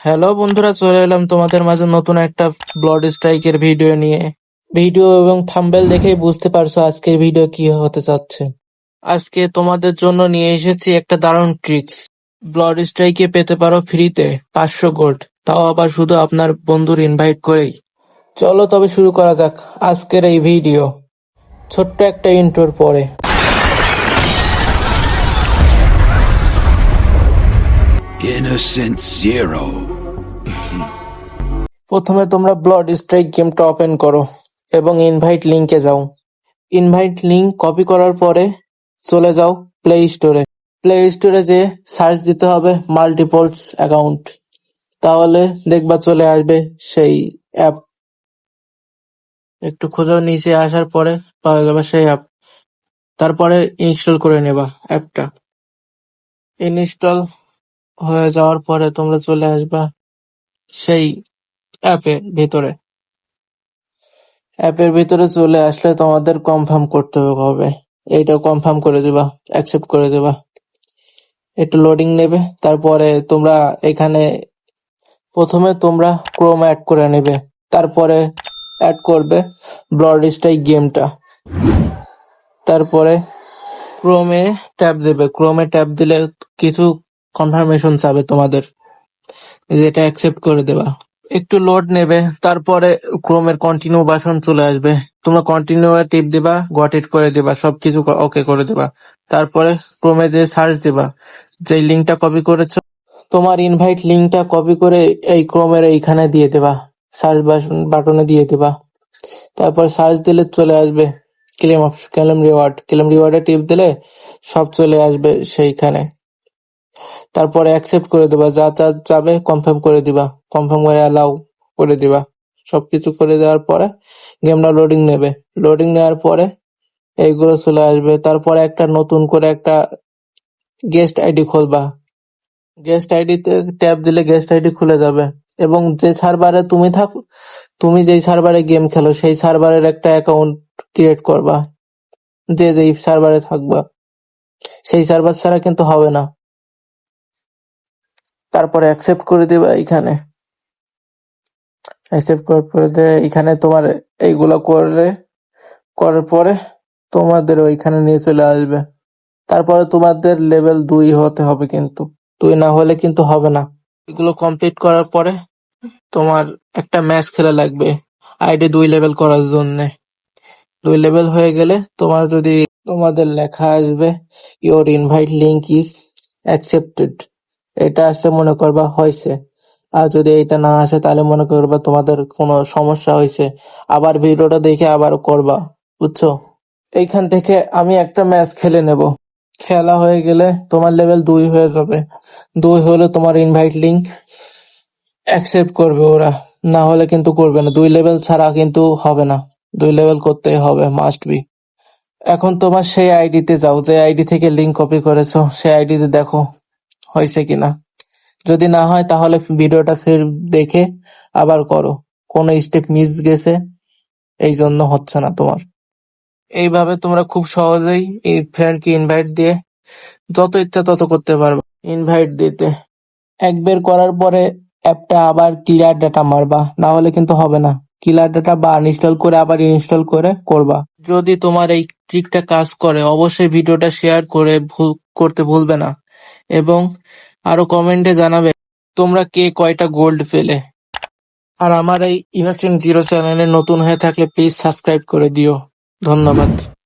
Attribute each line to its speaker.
Speaker 1: Hello বন্ধুরা, চলে এলাম তোমাদের মাঝে নতুন একটা ব্লড স্ট্রাইকের ভিডিও নিয়ে। ভিডিও এবং থাম্বেল দেখেই বুঝতে পারছ আজকের ভিডিও কি হতে যাচ্ছে। আজকে তোমাদের জন্য নিয়ে এসেছি একটা দারুণ ট্রিক্স ব্লড স্ট্রাইকে পেতে পারো ফ্রিতে পাঁচশো গোল্ড তাও আবার শুধু আপনার বন্ধুর ইনভাইট করেই। চলো তবে শুরু করা যাক আজকের এই ভিডিও ছোট্ট একটা ইন্টোর পরে।
Speaker 2: Innocent Zero.
Speaker 1: প্রথমে তোমরা ব্লড স্ট্রাইক গেমটা ওপেন করো এবং ইনভাইট লিংকে যাও। ইনভাইট লিংক কপি করার পরে চলে যাও প্লে স্টোরে প্লে স্টোরে যে সার্চ দিতে হবে মাল্টিপলস অ্যাকাউন্ট তাহলে দেখবা চলে আসবে সেই অ্যাপ একটু খোঁজো নিচে আসার পরে পাওয়া যাবে সেই অ্যাপ তারপরে ইনস্টল করে নেবা অ্যাপটা ইনস্টল হয়ে যাওয়ার পরে তোমরা চলে আসবা সেই অ্যাপের ভিতরে চলে আসলে তোমাদের কনফার্ম করতে হবে। এইটা কনফার্ম করে দিবা অ্যাকসেপ্ট করে দিবা। একটু লোডিং নেবে, তারপরে তোমরা এখানে, প্রথমে তোমরা ক্রোম অ্যাড করে নেবে। তারপরে অ্যাড করবে ব্লড স্ট্রাইক গেমটা তারপরে ক্রোমে ট্যাপ দেবে। ক্রোমে ট্যাপ দিলে কিছু কনফার্মেশন চাবে তোমাদের। যেটা অ্যাকসেপ্ট করে দেবা। একটু লোড নেবে, তারপরে ক্রোমের কন্টিনিউ বাসন চলে আসবে। তোমরা কন্টিনিউ টিপ দিবা গট ইট করে দিবা, সবকিছু ওকে করে দিবা। তারপরে ক্রোমে যে সার্চ দিবা যে লিঙ্কটা কপি করেছ, তোমার ইনভাইট লিঙ্কটা কপি করে এই ক্রোমের এইখানে দিয়ে দেবা। সার্চ বাটনে দিয়ে দিবা। তারপর সার্চ দিলে চলে আসবে ক্লেম ক্লেম রিওয়ার্ড ক্লেম রিওয়ার্ডে টিপ দিলে সব চলে আসবে সেইখানে। তারপরে অ্যাকসেপ্ট করে দিবা, যা যা যাবে কনফার্ম করে দিবা। কনফার্ম করে অ্যালাউ করে দিবা। সবকিছু করে দেওয়ার পরে গেমটা লোডিং নেবে। লোডিং নেওয়ার পরে এইগুলো চলে আসবে। তারপরে একটা নতুন করে একটা গেস্ট আইডি খুলবা। গেস্ট আইডিতে ট্যাপ দিলে গেস্ট আইডি খুলে যাবে। এবং যে সার্ভারে তুমি থাক, তুমি যেই সার্ভারে গেম খেলো, সেই সার্ভারের একটা অ্যাকাউন্ট ক্রিয়েট করবা। যে যেই সার্ভারে থাকবা। সেই সার্ভার ছাড়া কিন্তু হবে না। তারপরে অ্যাকসেপ্ট করে দিবা এখানে অ্যাকসেপ্ট করার পরে এখানে তোমার এইগুলো করলে, করার পরে তোমাদের ওইখানে নিয়ে চলে আসবে। তারপরে তোমাদের লেভেল দুই হতে হবে কিন্তু। দুই না হলে কিন্তু হবে না। এগুলো কমপ্লিট করার পরে তোমার একটা ম্যাচ খেলা লাগবে আইডি দুই লেভেল করার জন্য। দুই লেভেল হয়ে গেলে তোমার যদি তোমাদের লেখা আসবে your invite link is accepted এটা আসলে মনে করবা হয়েছে। আর যদি এটা না আসে, তাহলে মনে করবা তোমাদের কোনো সমস্যা হয়েছে। আবার ভিডিওটা দেখে আবার করবা, বুঝছ? এইখান থেকে আমি একটা ম্যাচ খেলে নেব। খেলা হয়ে গেলে তোমার লেভেল দুই হয়ে যাবে। দুই হলে তোমার ইনভাইট লিঙ্ক অ্যাকসেপ্ট করবে ওরা। না হলে কিন্তু করবে না। দুই লেভেল ছাড়া কিন্তু হবে না। দুই লেভেল করতেই হবে মাস্ট বি এখন তোমার সেই আইডিতে যাও। যে আইডি থেকে লিঙ্ক কপি করেছ, সেই আইডিতে দেখো। হয়েছে কিনা। যদি না হয়, তাহলে ভিডিওটা ফের দেখে আবার করো। কোনো স্টেপ মিস গেছে, এই জন্য হচ্ছে না তোমার। এইভাবে তোমরা খুব সহজেই এই ফ্রেন্ডকে ইনভাইট দিয়ে যত ইচ্ছা তত করতে পারবে ইনভাইট দিতে। একবার করার পরে অ্যাপটা আবার ক্লিয়ার ডাটা মারবা, না হলে কিন্তু হবে না। ক্লিয়ার ডাটা বা আনইনস্টল করে আবার ইনস্টল করে করবা। যদি তোমার এই ট্রিকটা কাজ করে, অবশ্যই ভিডিওটা শেয়ার করে ভুল, করতে ভুলবে না। এবং আরও কমেন্টে জানাবে, তোমরা কে কয়টা গোল্ড পেলে? আর আমার এই ইনোসেন্ট জিরো চ্যানেলে নতুন হয়ে থাকলে প্লিজ সাবস্ক্রাইব করে দিও। ধন্যবাদ।